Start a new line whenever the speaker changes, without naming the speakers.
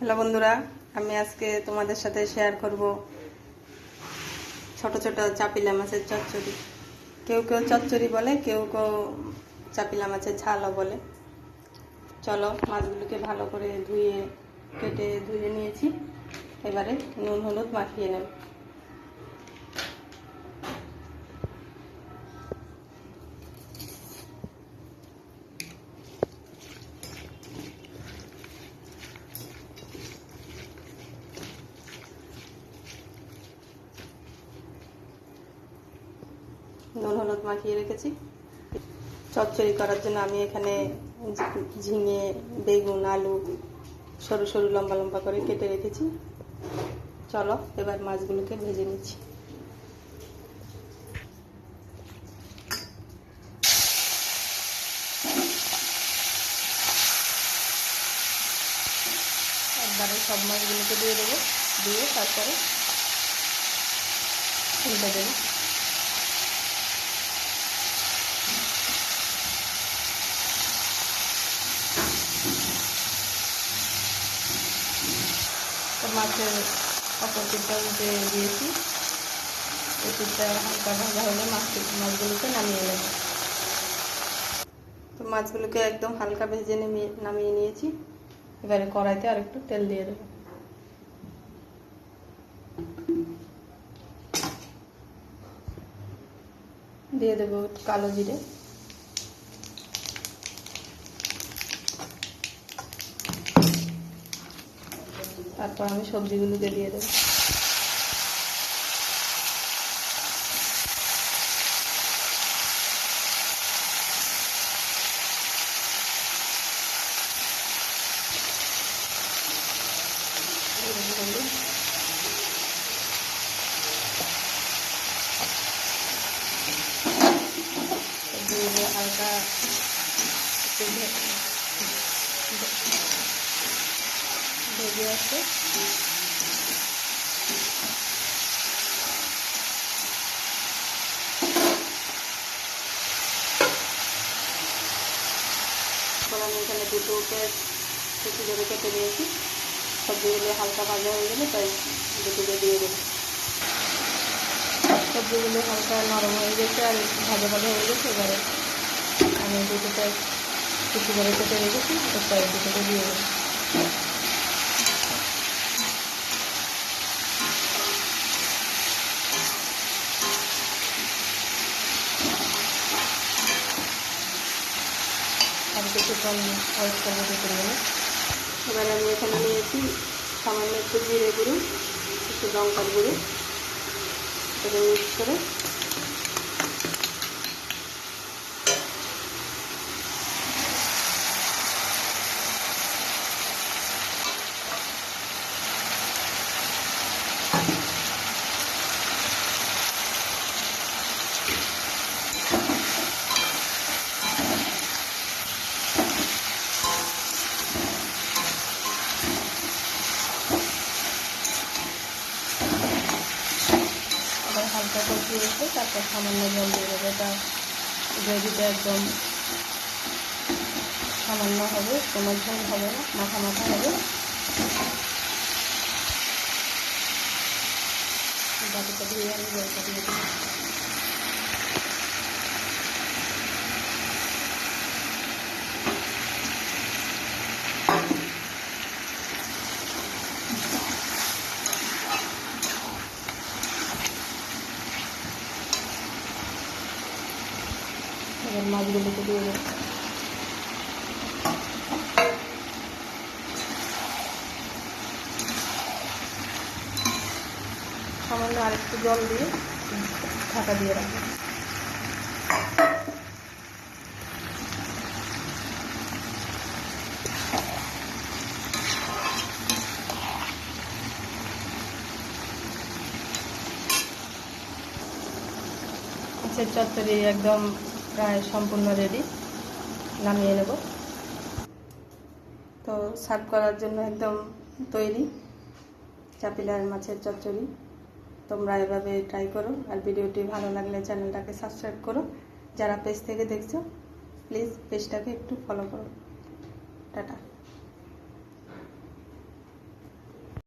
Hello বন্ধুরা, আমি আজকে তোমাদের সাথে শেয়ার করব ছোট ছোট চাপিলা মাছের চচ্চড়ি। কেউ কেউ চচ্চড়ি বলে, কেউ কেউ চাপিলা মাছের ঝালও বলে। চলো মাছগুলোকে ভালো করে ধুয়ে, কেটে ধুয়ে নিয়েছি। এবারে নুন, হলুদ মাখিয়ে নেব। নুন, হলুদ মাখিয়ে রেখেছি। চচ্চড়ি করার জন্য আমি এখানে ঝিঙে, বেগুন, আলু সরু সরু লম্বা লম্বা করে কেটে রেখেছি। চলো, এবার মাছগুলোকে ভেজে নিচ্ছি। একবারে সব মাছগুলোকে দিয়ে দেবো, দিয়ে তারপরে উল্টে দেবো। মাছের অপর পিঠটা উল্টে দিয়েছি। এই হালকা ভাজা হলে মাছ মাছগুলোকে নামিয়ে নেব। তো মাছগুলোকে একদম হালকা ভেজে নামিয়ে নামিয়ে নিয়েছি। এবারে কড়াইতে আর একটু তেল দিয়ে দেবো। দিয়ে দেবো কালো জিরে। তারপর আমি সবজিগুলোকে দিয়ে দেবো হালকা একটু ভেজে আছে। আমি এখানে দুটো পেঁয়াজ কুচি করে কেটে নিয়েছি। সবজিগুলো হালকা ভাজা হয়ে গেলে তাই দুটোকে দিয়ে দেবো। সবজিগুলো হালকা নরম হয়ে গেছে আর ভাজা ভাজা হয়ে গেছে। এবারে আমি দুটো পেঁয়াজ কুচি করে কেটে রেখেছি তাই দুটোকে দিয়ে দেবো। আর কিছুক্ষণ ওয়েট করব দুটো মিনিট এবারে আমি এখানে নিয়েছি সামান্য একটু জিরে গুঁড়ো, একটু লঙ্কার গুঁড়ো এটা মিক্স করে আবার দিয়েছে তারপর সামান্য জল দিয়ে দেবো। এটা গ্রেভিটা একদম সামান্য হবে, কোনো ঝোল হবে না, মাথা মাথা হবে। বাটিটা দিয়ে আমি জলটা দিয়ে দেবো এবার মাছগুলোকে দিয়ে দেবো। সামান্য আরেকটু জল দিয়ে ঢাকা দিয়ে রাখব। মাছের চচ্চড়ি একদম প্রায় সম্পূর্ণ রেডি নামিয়ে নেব। তো সার্ভ করার জন্য একদম তৈরি চাপিলার মাছের চচ্চড়ি। তোমরা এভাবে ট্রাই করো আর ভিডিওটি ভালো লাগলে চ্যানেলটাকে সাবস্ক্রাইব করো। যারা পেজ থেকে দেখছ প্লিজ পেজটাকে একটু ফলো করো। টাটা।